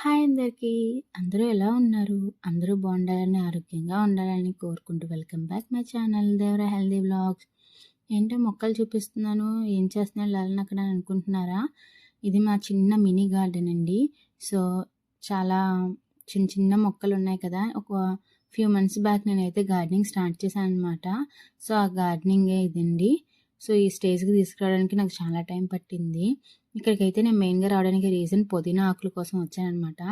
Hi అందరికీ. అందరూ ఎలా ఉన్నారు? అందరూ బాగుండాలని ఆరోగ్యంగా ఉండాలని కోరుకుంటూ welcome back my channel Devara healthy blogs. ఏంటో మొక్కలు చూపిస్తున్నాను. ఏం చేస్తున్నాను లాలని అక్కడ అనుకుంటున్నారా? ఇది మా చిన్న మినీ గార్డెన్ అండి. సో చాలా చిన్న చిన్న మొక్కలు ఉన్నాయి కదా. ఒక ఫ్యూ మంత్స్ బ్యాక్ నేనైతే గార్డెనింగ్ స్టార్ట్ చేశాను అనమాట సో ఆ గార్డెనింగే ఇదండి. సో ఈ స్టేజ్కి తీసుకురావడానికి నాకు చాలా టైం పట్టింది. ఇక్కడికైతే నేను మెయిన్గా రావడానికి రీజన్ పుదీనా ఆకుల కోసం వచ్చానమాట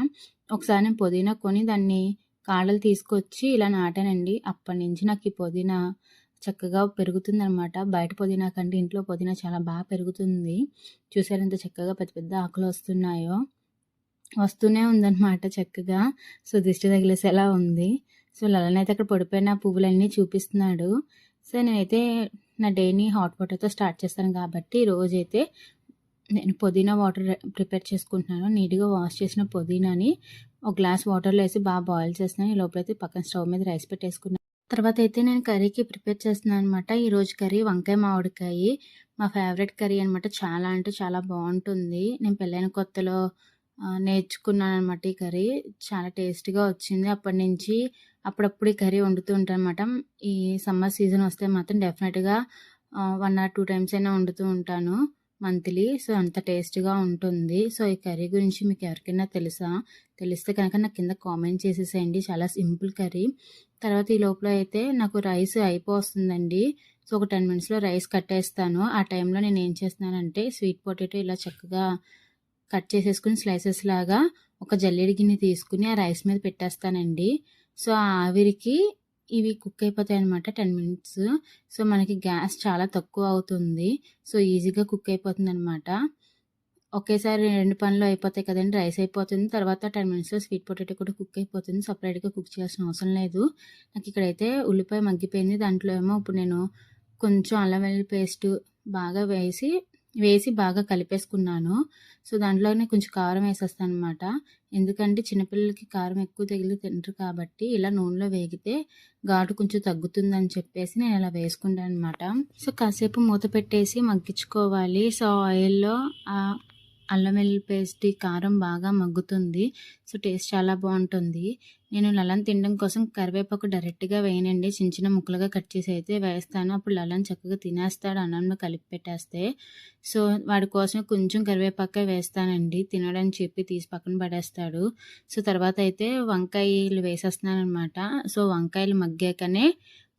ఒకసారి నేను పుదీనా కొని దాన్ని కాడలు తీసుకొచ్చి ఇలా నాటానండి. అప్పటి నుంచి నాకు ఈ పుదీనా చక్కగా పెరుగుతుందనమాట బయట పుదీనా కంటే ఇంట్లో పుదీనా చాలా బాగా పెరుగుతుంది. చూసారంత ఎంత చక్కగా పెద్ద పెద్ద ఆకులు వస్తున్నాయో? వస్తూనే ఉందన్నమాట చక్కగా. సో దిష్టి తగిలేసేలా ఉంది? సో లలనైతే అక్కడ పడిపోయిన పువ్వులన్నీ చూపిస్తున్నాడు. సో నేనైతే నా డేని హాట్ వాటర్తో స్టార్ట్ చేస్తాను కాబట్టి రోజైతే నేను పుదీనా వాటర్ ప్రిపేర్ చేసుకుంటున్నాను. నీట్గా వాష్ చేసిన పుదీనాని ఒక గ్లాస్ వాటర్లో వేసి బాగా బాయిల్ చేస్తున్నాను. ఈ లోపలైతే పక్కన స్టవ్ మీద రైస్ పెట్టేసుకున్నాను. తర్వాత అయితే నేను కర్రీకి ప్రిపేర్ చేస్తున్నాను అనమాట ఈరోజు కర్రీ వంకాయ మామిడికాయ. మా ఫేవరెట్ కర్రీ అనమాట చాలా అంటే చాలా బాగుంటుంది. నేను పెళ్ళైన కొత్తలో నేర్చుకున్నాను అనమాట ఈ కర్రీ. చాలా టేస్ట్గా వచ్చింది అప్పటి నుంచి. అప్పుడప్పుడు ఈ కర్రీ వండుతూ ఉంటాను అనమాట ఈ సమ్మర్ సీజన్ వస్తే మాత్రం డెఫినెట్గా వన్ ఆర్ టూ టైమ్స్ అయినా వండుతూ ఉంటాను మంత్లీ. సో అంత టేస్ట్గా ఉంటుంది. సో ఈ కర్రీ గురించి మీకు ఎవరికైనా తెలుసా? తెలిస్తే కనుక నాకు కింద కామెంట్ చేసేసేయండి. చాలా సింపుల్ కర్రీ. తర్వాత ఈ లోపల అయితే నాకు రైస్ అయిపోతుందండి సో ఒక టెన్ మినిట్స్లో రైస్ కట్టేస్తాను. ఆ టైంలో నేను ఏం చేస్తున్నానంటే స్వీట్ పొటాటో ఇలా చక్కగా కట్ చేసేసుకుని స్లైసెస్ లాగా ఒక జల్లెడి గిన్నె తీసుకుని ఆ రైస్ మీద పెట్టేస్తానండి. సో ఆ ఆవిరికి ఇవి కుక్ అయిపోతాయి అనమాట టెన్ మినిట్స్. సో మనకి గ్యాస్ చాలా తక్కువ అవుతుంది. సో ఈజీగా కుక్ అయిపోతుంది అనమాట ఒకేసారి రెండు పనులు అయిపోతాయి కదండి రైస్ అయిపోతుంది. తర్వాత టెన్ మినిట్స్లో స్వీట్ పొటాటో కూడా కుక్ అయిపోతుంది. సపరేట్గా కుక్ చేయాల్సిన అవసరం లేదు. నాకు ఇక్కడైతే ఉల్లిపాయ మగ్గిపోయింది. దాంట్లో ఏమో ఇప్పుడు నేను కొంచెం అల్లం వెల్లుల్లి పేస్ట్ బాగా వేసి వేసి బాగా కలిపేసుకున్నాను. సో దాంట్లోనే కొంచెం కారం వేసేస్తాను అనమాట ఎందుకంటే చిన్నపిల్లలకి కారం ఎక్కువ తగిలి తింటారు కాబట్టి ఇలా నూనెలో వేగితే ఘాటు కొంచెం తగ్గుతుందని చెప్పేసి నేను ఇలా వేసుకుంటాను అనమాట సో కాసేపు మూత పెట్టేసి మగ్గించుకోవాలి. సో ఆయిల్లో అల్లం వెల్లుల్లి పేస్ట్ కారం బాగా మగ్గుతుంది. సో టేస్ట్ చాలా బాగుంటుంది. నేను లలన్ తినడం కోసం కరివేపాకు డైరెక్ట్గా వేయనండి. చిన్న చిన్న ముక్కలుగా కట్ చేసి అయితే వేస్తాను. అప్పుడు లలన్ చక్కగా తినేస్తాడు. అన్నంలో కలిపి పెట్టేస్తే. సో వాడి కోసం కొంచెం కరివేపాకే వేస్తానండి. తినడని చెప్పి తీసి పక్కన పడేస్తాడు. సో తర్వాత అయితే వంకాయలు వేసేస్తున్నాను అనమాట సో వంకాయలు మగ్గాకనే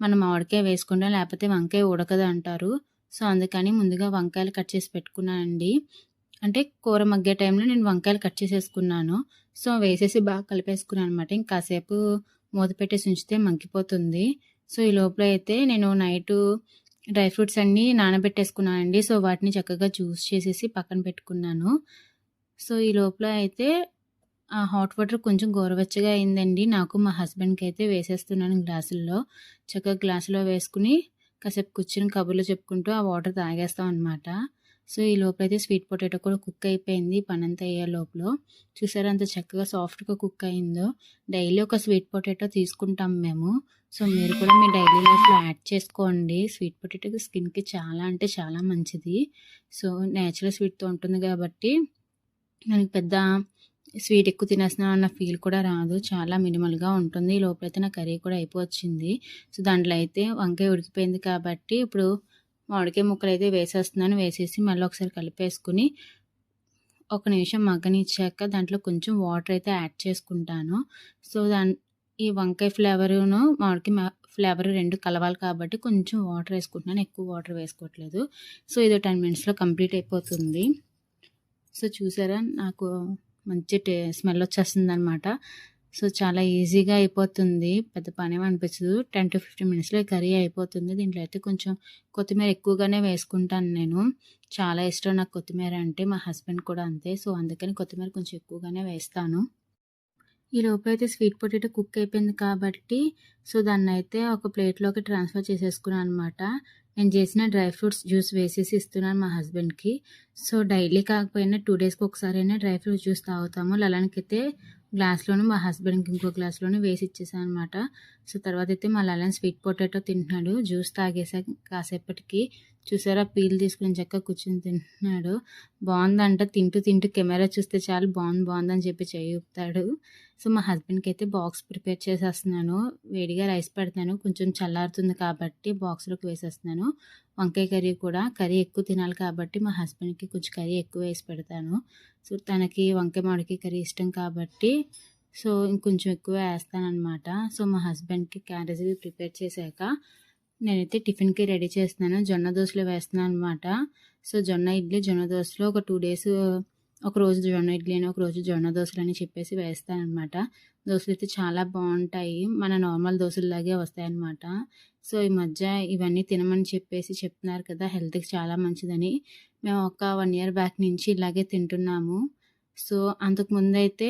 మనం మామిడికాయ వేసుకుంటాం. లేకపోతే వంకాయ ఉడకదు అంటారు. సో అందుకని ముందుగా వంకాయలు కట్ చేసి పెట్టుకున్నానండి. అంటే కూర మగ్గే టైంలో నేను వంకాయలు కట్ చేసేసుకున్నాను. సో వేసేసి బాగా కలిపేసుకున్నాను అనమాట ఇంకాసేపు మూత పెట్టేసి ఉంచితే మగ్గిపోతుంది. సో ఈ లోపల అయితే నేను నైటు డ్రై ఫ్రూట్స్ అన్నీ నానబెట్టేసుకున్నానండి. సో వాటిని చక్కగా జ్యూస్ చేసేసి పక్కన పెట్టుకున్నాను. సో ఈ లోపల అయితే ఆ హాట్ వాటర్ కొంచెం గోరువెచ్చగా అయిందండి. నాకు మా హస్బెండ్కి అయితే వేసేస్తున్నాను గ్లాసుల్లో. చక్కగా గ్లాసులో వేసుకుని కాసేపు కూర్చుని కబుర్లు చెప్పుకుంటూ ఆ వాటర్ తాగేస్తాం అనమాట సో ఈ లోపల అయితే స్వీట్ పొటాటో కూడా కుక్ అయిపోయింది పనంతా అయ్యే లోపల. చూసారా అంత చక్కగా సాఫ్ట్గా కుక్ అయిందో. డైలీ ఒక స్వీట్ పొటాటో తీసుకుంటాం మేము. సో మీరు కూడా మీ డైలీ లైఫ్లో యాడ్ చేసుకోండి. స్వీట్ పొటాటో స్కిన్కి చాలా అంటే చాలా మంచిది. సో న్యాచురల్ స్వీట్తో ఉంటుంది కాబట్టి మనకి పెద్ద స్వీట్ ఎక్కువ తినేస్తున్నాం అన్న ఫీల్ కూడా రాదు. చాలా మినిమల్గా ఉంటుంది. ఈ లోపలైతే నా కర్రీ కూడా అయిపోవచ్చింది. సో దాంట్లో అయితే వంకాయ ఉడికిపోయింది కాబట్టి ఇప్పుడు మామిడికాయ ముక్కలు అయితే వేసేస్తున్నాను. వేసేసి మళ్ళీ ఒకసారి కలిపేసుకుని ఒక నిమిషం మగ్గనిచ్చాక దాంట్లో కొంచెం వాటర్ అయితే యాడ్ చేసుకుంటాను. సో దాని ఈ వంకాయ ఫ్లేవరును మామిడికాయ ఫ్లేవర్ రెండు కలవాలి కాబట్టి కొంచెం వాటర్ వేసుకుంటున్నాను. ఎక్కువ వాటర్ వేసుకోవట్లేదు. సో ఇది టెన్ మినిట్స్లో కంప్లీట్ అయిపోతుంది. సో చూసారా? నాకు మంచి స్మెల్ వచ్చేస్తుంది అనమాట సో చాలా ఈజీగా అయిపోతుంది. పెద్ద పని అనిపించదు. టెన్ టు ఫిఫ్టీన్ మినిట్స్లో కర్రీ అయిపోతుంది. దీంట్లో అయితే కొంచెం కొత్తిమీర ఎక్కువగానే వేసుకుంటాను నేను. చాలా ఇష్టం నాకు కొత్తిమీర అంటే. మా హస్బెండ్ కూడా అంతే. సో అందుకని కొత్తిమీర కొంచెం ఎక్కువగానే వేస్తాను. ఈ లోపు అయితే స్వీట్ పొటాటో కుక్ అయిపోయింది కాబట్టి సో దాన్ని అయితే ఒక ప్లేట్లోకి ట్రాన్స్ఫర్ చేసేసుకున్నాను అనమాట నేను చేసిన డ్రై ఫ్రూట్స్ జ్యూస్ వేసేసి ఇస్తున్నాను మా హస్బెండ్కి. సో డైలీ కాకపోయినా టూ డేస్కి ఒకసారి అయినా డ్రై ఫ్రూట్స్ జ్యూస్ తాగుతాము. లలన్కైతే గ్లాస్లోను మా హస్బెండ్కి ఇంకో గ్లాస్లోను వేసి ఇచ్చేసాను అనమాట సో తర్వాత అయితే మా లలన్ స్వీట్ పొటాటో తింటున్నాడు. జ్యూస్ తాగేసాక కాసేపటికి. చూసారా? పీల్ తీసుకుని చక్కగా కూర్చొని తింటున్నాడు. బాగుందంట. తింటూ తింటూ కెమెరా చూస్తే చాలా బాగుంది బాగుందని చెప్పి చెయ్యుతాడు సో మా హస్బెండ్కి అయితే బాక్స్ ప్రిపేర్ చేసేస్తున్నాను. వేడిగా రైస్ పెడతాను. కొంచెం చల్లారుతుంది కాబట్టి బాక్స్లోకి వేసేస్తున్నాను. వంకాయ కర్రీ కూడా. కర్రీ ఎక్కువ తినాలి కాబట్టి మా హస్బెండ్కి కొంచెం కర్రీ ఎక్కువ వేసి పెడతాను. సో తనకి వంకాయ మామిడికాయ కర్రీ ఇష్టం కాబట్టి సో ఇంకొంచెం ఎక్కువ వేస్తానమాట సో మా హస్బెండ్కి క్యారేజ్ ప్రిపేర్ చేశాక నేనైతే టిఫిన్కి రెడీ చేస్తున్నాను. జొన్న దోశలు వేస్తున్నాను అనమాట సో జొన్న ఇడ్లీ జొన్న దోశలో ఒక టూ డేస్ ఒక రోజు జొన్న ఇడ్లీ అని ఒక రోజు జొన్న దోశలు అని చెప్పేసి వేస్తాను అనమాట దోశలు అయితే చాలా బాగుంటాయి. మన నార్మల్ దోశల్లాగే వస్తాయన్నమాట సో ఈ మధ్య ఇవన్నీ తినమని చెప్పేసి చెప్తున్నారు కదా హెల్త్కి చాలా మంచిదని. మేము ఒక వన్ ఇయర్ బ్యాక్ నుంచి ఇలాగే తింటున్నాము. సో అంతకుముందు అయితే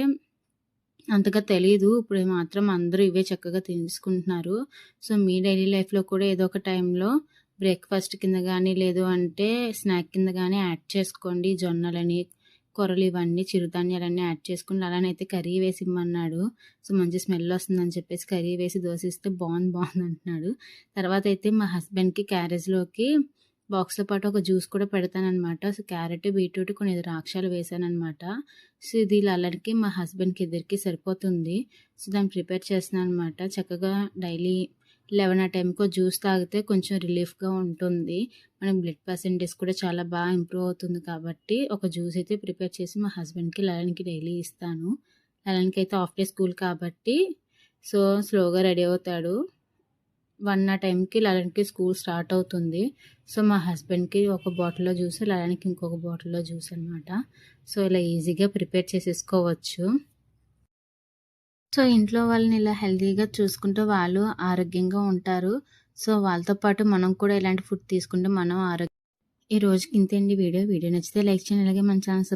అంతగా తెలియదు ఇప్పుడు మాత్రం అందరూ ఇవే చక్కగా తీసుకుంటున్నారు సో మీ డైలీ లైఫ్లో కూడా ఏదో ఒక టైంలో బ్రేక్ఫాస్ట్ కింద కానీ లేదు అంటే స్నాక్ కింద కానీ యాడ్ చేసుకోండి. జొన్నలని కొరలు ఇవన్నీ చిరుధాన్యాలన్నీ యాడ్ చేసుకుని అలానైతే కర్రీ వేసి ఇమ్మన్నాడు. సో మంచి స్మెల్ వస్తుందని చెప్పేసి కర్రీ వేసి దోశ ఇస్తే బాగుంది బాగుంది అంటున్నాడు. తర్వాత అయితే మా హస్బెండ్కి క్యారేజ్లోకి బాక్స్తో పాటు ఒక జ్యూస్ కూడా పెడతానమాట సో క్యారెట్ బీట్రూట్ కొన్ని ద్రాక్షాలు వేసానమాట సో ఇది అల్లరికి మా హస్బెండ్కి ఇద్దరికి సరిపోతుంది. సో దాన్ని ప్రిపేర్ చేస్తున్నాను అనమాట చక్కగా డైలీ లెవెన్ ఆ టైంకి జ్యూస్ తాగితే కొంచెం రిలీఫ్గా ఉంటుంది. మనకి బ్లడ్ పర్సెంటేజ్ కూడా చాలా బాగా ఇంప్రూవ్ అవుతుంది కాబట్టి ఒక జ్యూస్ అయితే ప్రిపేర్ చేసి మా హస్బెండ్కి లలన్కి డైలీ ఇస్తాను. లలన్కి అయితే ఆఫ్ డే స్కూల్ కాబట్టి సో స్లోగా రెడీ అవుతాడు. వన్ ఆ టైంకి లలన్కి స్కూల్ స్టార్ట్ అవుతుంది. సో మా హస్బెండ్కి ఒక బాటిల్లో జ్యూస్ లలన్కి ఇంకొక బాటిల్లో జ్యూస్ అనమాట సో ఇలా ఈజీగా ప్రిపేర్ చేసేసుకోవచ్చు. సో ఇంట్లో వాళ్ళని ఇలా హెల్తీగా చూసుకుంటే వాళ్ళు ఆరోగ్యంగా ఉంటారు. సో వాళ్ళతో పాటు మనం కూడా ఇలాంటి ఫుడ్ తీసుకుంటే మనం ఆరోగ్యం ఈ రోజుకి ఇంతేండి వీడియో. వీడియో నచ్చితే లైక్ చేయండి అలాగే మన ఛానల్